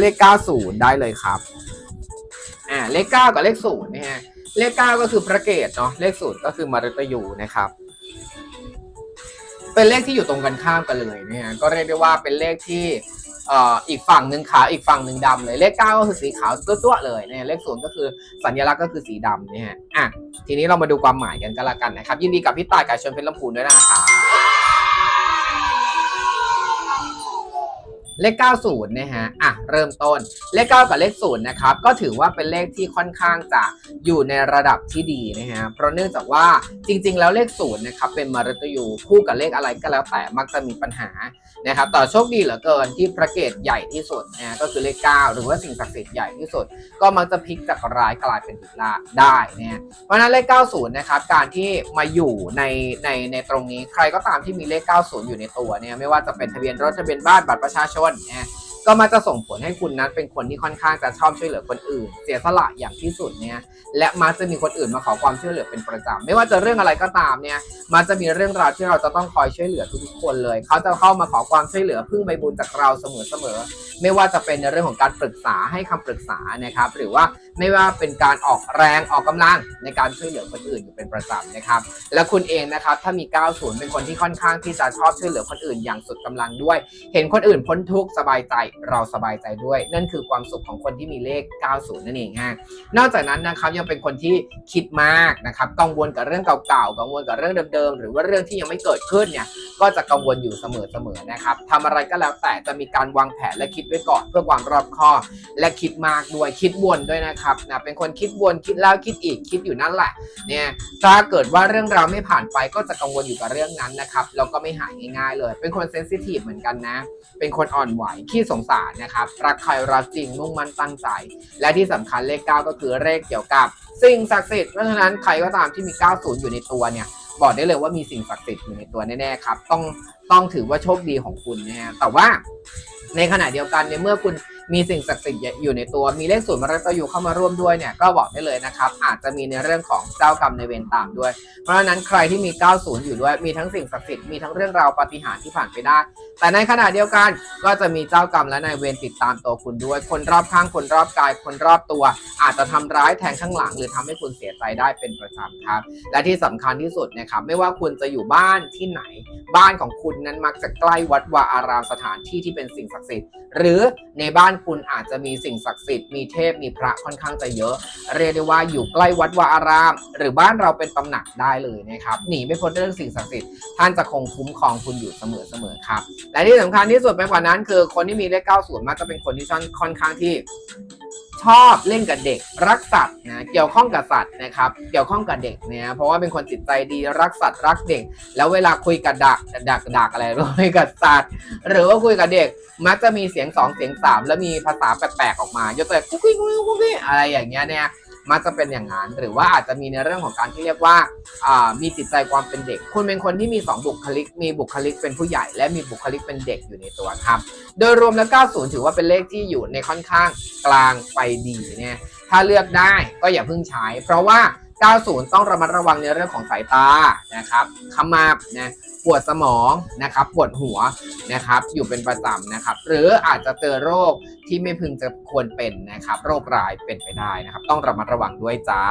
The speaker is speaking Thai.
เลข 90 ได้เลยครับ อ่า เลข 9 กับเลข0นะฮะ เลข 9 ก็คือพระเกตเนาะ เลข0ก็คือมฤตยูนะครับ เป็นเลขที่อยู่ตรงกันข้ามกันเลยนะฮะ ก็เรียกได้ว่าเป็นเลขที่เอ่ออีกฝั่งหนึ่งขาวอีกฝั่งหนึ่งดำเลยเลข9ก็คือสีขาวตัวๆเลยเนี่ยเลข0ก็คือสัญลักษณ์ก็คือสีดำนะฮะอะทีนี้เรามาดูความหมายกันก็แล้วกันนะครับ ยินดีกับพี่ตายกับชนเพชรลำพูนด้วยนะครับ เลข 90 นะฮะ อะ เริ่มต้น เลข 9 กับเลข 0 นะครับ ก็ถือว่าเป็นเลขที่ค่อนข้างจะอยู่ในระดับที่ดีนะฮะ เพราะเนื่องจากว่าจริง ๆ แล้วเลข 0 นะครับ เป็นมฤตยูคู่กับเลขอะไรก็แล้วแต่มักจะมีปัญหา นะครับ ต่อโชคดีเหลือเกินที่พระเกตใหญ่ที่สุดนะฮะ ก็คือเลข 9 หรือว่าสิ่งศักดิ์สิทธิ์ใหญ่ที่สุด ก็มักจะพลิกจากร้ายกลายเป็นดีละได้นะฮะ เพราะนั้นเลข 90 นะครับ การที่มาอยู่ในในในตรงนี้ ใครก็ตามที่มีเลข 90 อยู่ในตัวเนี่ย ไม่ว่าจะเป็นทะเบียนรถทะเบียนบ้านบัตรประชาชนเนี่ยก็มักจะส่งผลให้คุณนั้นเป็นคนที่ค่อนข้างจะชอบช่วยเหลือคนอื่น เสียสละอย่างที่สุดเนี่ยและมักจะมีคนอื่นมาขอความช่วยเหลือเป็นประจำไม่ว่าจะเรื่องอะไรก็ตามเนี่ยมันจะมีเรื่องราวที่เราจะต้องคอยช่วยเหลือทุกคนเลย เขาจะเข้ามาขอความช่วยเหลือพึ่งใบบุญจากเราเสมอๆไม่ว่าจะเป็นในเรื่องของการปรึกษาให้คำปรึกษานะครับ หรือว่าไม่ว่าเป็นการออกแรงออกกำลังในการช่วยเหลือคนอื่นอยู่เป็นประจำนะครับ และคุณเองนะครับถ้ามี 90 เป็นคนที่ค่อนข้างที่จะชอบช่วยเหลือคนอื่นอย่างสุดกำลังด้วย เห็นคนอื่นพ้นทุกข์สบายใจเราสบายใจด้วย นั่นคือความสุขของคนที่มีเลข 90 นั่นเองฮะนอกจากนั้นนะครับยังเป็นคนที่คิดมากนะครับกังวลกับเรื่องเก่าๆกังวลกับเรื่องเดิมๆหรือว่าเรื่องที่ยังไม่เกิดขึ้นเนี่ยก็จะกังวลอยู่เสมอๆนะครับทำอะไรก็แล้วแต่จะมีการวางแผนและคิดไว้ก่อนเพื่อความรอบคอบและคิดมากด้วยคิดวนด้วยนะครับนะเป็นคนคิดวนคิดแล้วคิดอีกคิดอยู่นั่นแหละเนี่ยถ้าเกิดว่าเรื่องราวไม่ผ่านไปก็จะกังวลอยู่กับเรื่องนั้นนะครับแล้วก็ไม่หายง่ายๆเลย เป็นคนเซนซิทีฟเหมือนกันนะ เป็นคนอ่อนไหวขี้สงสารนะครับรักใครรักจริงมุ่งมั่นตั้งใจ และที่สำคัญเลข 9 ก็คือเลขเกี่ยวกับ สิ่งศักดิ์สิทธิ์เพราะฉะนั้นใครก็ตามที่มี 90 อยู่ในตัวเนี่ยบอกได้เลยว่ามีสิ่งศักดิ์สิทธิ์อยู่ในตัวแน่ๆครับ ต้องต้องถือว่าโชคดีของคุณนะฮะแต่ว่า ในขณะเดียวกันในเมื่อคุณมีสิ่งศักดิ์สิทธิ์อยู่ในตัวมีเลขศูนย์มรดกอยู่เข้ามาร่วมด้วยเนี่ยก็บอกได้เลยนะครับ อาจจะมีในเรื่องของเจ้ากรรมในเวรตามด้วย เพราะฉะนั้นใครที่มี 90 อยู่ด้วยมีทั้งสิ่งศักดิ์สิทธิ์มีทั้งเรื่องราวปาฏิหาริย์ที่ผ่านไปได้ แต่ในขณะเดียวกันก็จะมีเจ้ากรรมและนายเวรติดตามตัวคุณด้วย คนรอบข้างคนรอบกาย คนรอบตัว อาจจะทำร้ายแทงข้างหลัง หรือทำให้คุณเสียใจได้เป็นประจำครับ และที่สำคัญที่สุดนะครับไม่ว่าคุณจะอยู่บ้านที่ไหน บ้านของคุณนั้นมักจะใกล้วัดวาอารามสถานที่ที่เป็นสิ่งศักดิ์สิทธิ์ หรือในบ้านคุณอาจจะมีสิ่งศักดิ์สิทธิ์มีเทพมีพระค่อนข้างจะเยอะ เรียกได้ว่าอยู่ใกล้วัดวาอาราม หรือบ้านเราเป็นตำหนักได้เลยนะครับหนีไม่พ้นเรื่องสิ่งศักดิ์สิทธิ์ท่านจะคงคุ้มครองคุณอยู่เสมอๆครับและที่สำคัญที่สุดไปกว่านั้น คือคนที่มีเลข 90 มักจะเป็นคนที่ค่อนข้างที่ชอบเล่นกับเด็กรักสัตว์นะเกี่ยวข้องกับสัตว์นะครับเกี่ยวข้องกับเด็กเนี่ยเพราะว่าเป็นคนจิตใจดีรักสัตว์รักเด็ก แล้วเวลาคุยกับดักดักดักอะไรคุยกับสัตว์ หรือว่าคุยกับเด็ก มักจะมีเสียงสองเสียงสามแล้วมีภาษาแปลกๆออกมายกตัวอย่างกุ๊กกิ๊กกุ๊กกิ๊กกุ๊กกิ๊กอะไรอย่างเงี้ยเนี่ย มักจะเป็นอย่างนั้น หรือว่าอาจจะมีในเรื่องของการที่เรียกว่าามีจิตใจความเป็นเด็ก คุณเป็นคนที่มี 2 บุคลิก มีบุคลิกเป็นผู้ใหญ่ และมีบุคลิกเป็นเด็กอยู่ในตัวครับ โดยรวมแล้ว 90 ถือว่าเป็นเลขที่อยู่ในค่อนข้างกลางไปดีเนี่ยถ้าเลือกได้ก็อย่าเพิ่งใช้ เพราะว่า 90 ต้องระมัดระวังในเรื่องของสายตานะครับขมับนะปวดสมองนะครับปวดหัว นะครับ อยู่เป็นประจำนะครับ หรืออาจจะเจอโรคที่ไม่พึงจะควรเป็นนะครับ โรคร้ายเป็นไปได้นะครับ ต้องระมัดระวังด้วยจ้า